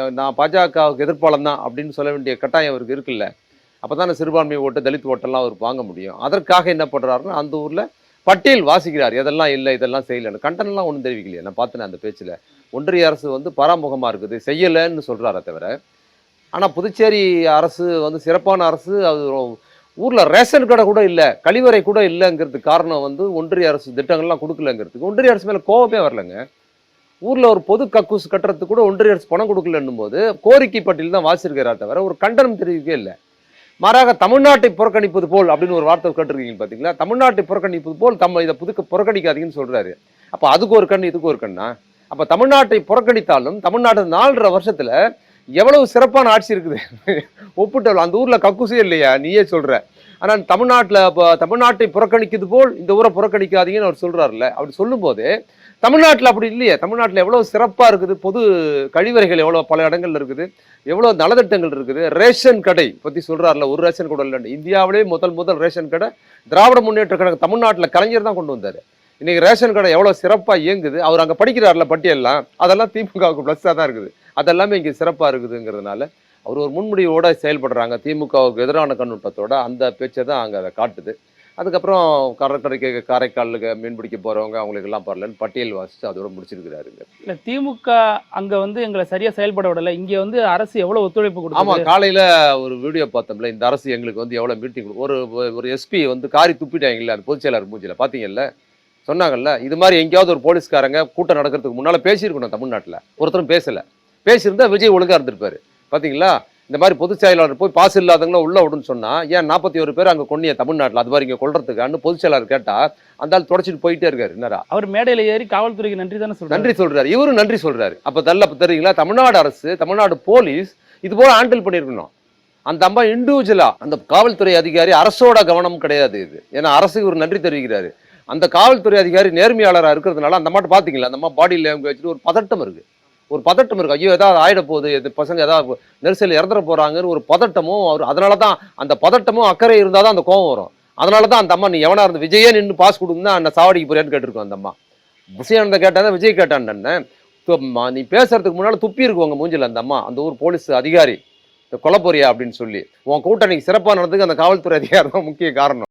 நான் பாஜகவுக்கு எதிர்ப்பாளன் தான் அப்படின்னு சொல்ல வேண்டிய கட்டாயம் அவருக்கு இருக்குல்ல. அப்போ தானே சிறுபான்மை ஓட்டு தலித் ஓட்டெல்லாம் அவர் வாங்க முடியும். அதற்காக என்ன பண்ணுறாருன்னா அந்த ஊரில் பட்டியல் வாசிக்கிறார். எதெல்லாம் இல்லை இதெல்லாம் செய்யலைன்னு. கண்டனம்லாம் ஒன்றும் தெரிவிக்கலையே. நான் பார்த்தேன் அந்த பேச்சில். ஒன்றிய அரசு வந்து பராமுகமாக இருக்குது செய்யலைன்னு சொல்கிறாரே தவிர ஆனால் புதுச்சேரி அரசு வந்து சிறப்பான அரசு அது ஊரில் ரேஷன் கடை கூட இல்லை கழிவறை கூட இல்லைங்கிறதுக்கு காரணம் வந்து ஒன்றிய அரசு திட்டங்கள்லாம் கொடுக்கலங்கிறதுக்கு. ஒன்றிய அரசு மேலே கோவமே வரலங்க. ஊரில் ஒரு பொது கக்கூஸ் கட்டுறதுக்கு கூட ஒன்றிய அரசு பணம் கொடுக்கலன்னும் போது கோரிக்கை பட்டியல் தான் வாசிருக்கிறார் தவிர ஒரு கண்டனம் தெரிவிக்கவே இல்லை. மாறாக தமிழ்நாட்டை புறக்கணிப்பது போல் அப்படின்னு ஒரு வார்த்தை கேட்டிருக்கீங்க பார்த்தீங்களா தமிழ்நாட்டை புறக்கணிப்பது போல் நம்ம இதை புதுக்க புறக்கணிக்காதீங்கன்னு சொல்கிறாரு அப்போ அதுக்கு ஒரு கண் இதுக்கு ஒரு கண்ணா? அப்போ தமிழ்நாட்டை புறக்கணித்தாலும் தமிழ்நாடு நாலரை வருஷத்தில் எவ்வளவு சிறப்பான ஆட்சி இருக்குது? ஒப்பிட்டவள் அந்த ஊரில் கக்குசே இல்லையா? நீயே சொல்கிற ஆனால் தமிழ்நாட்டில் இப்போ தமிழ்நாட்டை புறக்கணிக்கிறது போல் இந்த ஊரை புறக்கணிக்காதீங்கன்னு அவர் சொல்கிறார்ல அப்படி சொல்லும்போது தமிழ்நாட்டில் அப்படி இல்லையே. தமிழ்நாட்டில் எவ்வளோ சிறப்பாக இருக்குது பொது கழிவறைகள் எவ்வளோ பல இடங்கள்ல இருக்குது எவ்வளோ நலத்திட்டங்கள் இருக்குது ரேஷன் கடை பற்றி சொல்கிறார்ல ஒரு ரேஷன் கடை இல்லைன்னு. இந்தியாவிலே முதல் முதல் ரேஷன் கடை திராவிட முன்னேற்ற கழகம் தமிழ்நாட்டில் கலைஞர் தான் கொண்டு வந்தார். இன்றைக்கி ரேஷன் கடை எவ்வளோ சிறப்பாக இயங்குது அவர் அங்கே படிக்கிறார்ல பட்டியல்லாம் அதெல்லாம் திமுகவுக்கு ப்ளஸ்ஸாக தான் இருக்குது. அதெல்லாமே இங்கே சிறப்பாக இருக்குதுங்கிறதுனால அவர் ஒரு முன்முடிவோட செயல்படுறாங்க. திமுகவுக்கு எதிரான கண்ணோட்டத்தோட அந்த பேச்சை தான் அங்கே அதை காட்டுது. அதுக்கப்புறம் கடற்கரைக்கு காரைக்காலுக்கு மீன் பிடிக்க போகிறவங்க அவங்களுக்கு எல்லாம் பரலன்னு பட்டியல் வாசித்து அதோட முடிச்சிருக்கிறாருங்க இல்ல திமுக அங்க வந்து எங்களை சரியா செயல்பட விடல. இங்க வந்து அரசு எவ்வளவு ஒத்துழைப்பு ஆமா கொடுக்குது காலையில ஒரு வீடியோ பார்த்தோம்ல இந்த அரசு எங்களுக்கு வந்து எவ்வளவு மீட்டிங் ஒரு ஒரு எஸ்பி வந்து காரி துப்பிட்டாங்கல்ல அந்த பொதுச் செயலாளர் மூஞ்சில பாத்தீங்கல்ல? சொன்னாங்கல்ல இது மாதிரி எங்கேயாவது ஒரு போலீஸ்காரங்க கூட்டம் நடக்கிறதுக்கு முன்னால பேசியிருக்கணும் தமிழ்நாட்டுல. ஒருத்தரும் பேசல. பேசியிருந்தா விஜய் ஒழுங்கா இருந்திருப்பாரு. பாத்தீங்களா? இந்த மாதிரி பொதுச் செயலாளர் போய் பாஸ் இல்லாதவங்கள உள்ள விடுன்னு சொன்னா ஏன் நாற்பத்தி ஒரு பேர் அங்க கொண்டிய தமிழ்நாட்டுல? அது மாதிரி இங்க கொள்றதுக்கான்னு பொதுச் செயலாளர் கேட்டா அந்த ஆள் தொடச்சிட்டு போயிட்டே இருக்காரு. என்னடா? அவர் மேடையில ஏறி காவல்துறைக்கு நன்றி தானே சொல்றாரு? நன்றி சொல்றாரு. இவரும் நன்றி சொல்றாரு. அப்ப தள்ள தெரியுங்களா? தமிழ்நாடு அரசு தமிழ்நாடு போலீஸ் இது போல ஹேண்டில் பண்ணியிருக்கணும் அந்த அம்மா இண்டிவிஜுவலா அந்த காவல்துறை அதிகாரி அரசோட கவனம் கிடையாது இது. ஏன்னா அரசுக்கு ஒரு நன்றி தெரிவிக்கிறாரு. அந்த காவல்துறை அதிகாரி நேர்மையாளரா இருக்கிறதுனால அந்த அம்மாட்ட பாத்தீங்களா? அந்த அம்மா பாடியில் வச்சுட்டு ஒரு பதட்டம் இருக்கு. ஒரு பதட்டம் இருக்கு. ஐயோ ஏதாவது ஆயிட போகுது இது பசங்க ஏதாவது நெரிசல் இறந்துட போறாங்கன்னு ஒரு பதட்டமும் அவர் அதனால தான் அந்த பதட்டமும் அக்கறை இருந்தால் தான் அந்த கோவம் வரும். அதனால தான் அந்த அம்மா நீ எவனா இருந்து விஜயே நின்று பாஸ் கொடுந்தா அந்த சாவடிக்கு போறியான்னு கேட்டிருக்கோம் அந்த அம்மா. விஜயானந்த கேட்டாங்க விஜய் கேட்டான் நீ பேசுறதுக்கு முன்னால துப்பி இருக்கு உங்க மூஞ்சில் அந்த அம்மா. அந்த ஊர் போலீஸ் அதிகாரி. இந்த கொலை போறியா? அப்படின்னு சொல்லி. உன் கூட்டணிக்கு சிறப்பாக நடந்ததுக்கு அந்த காவல்துறை அதிகாரி தான் முக்கிய காரணம்.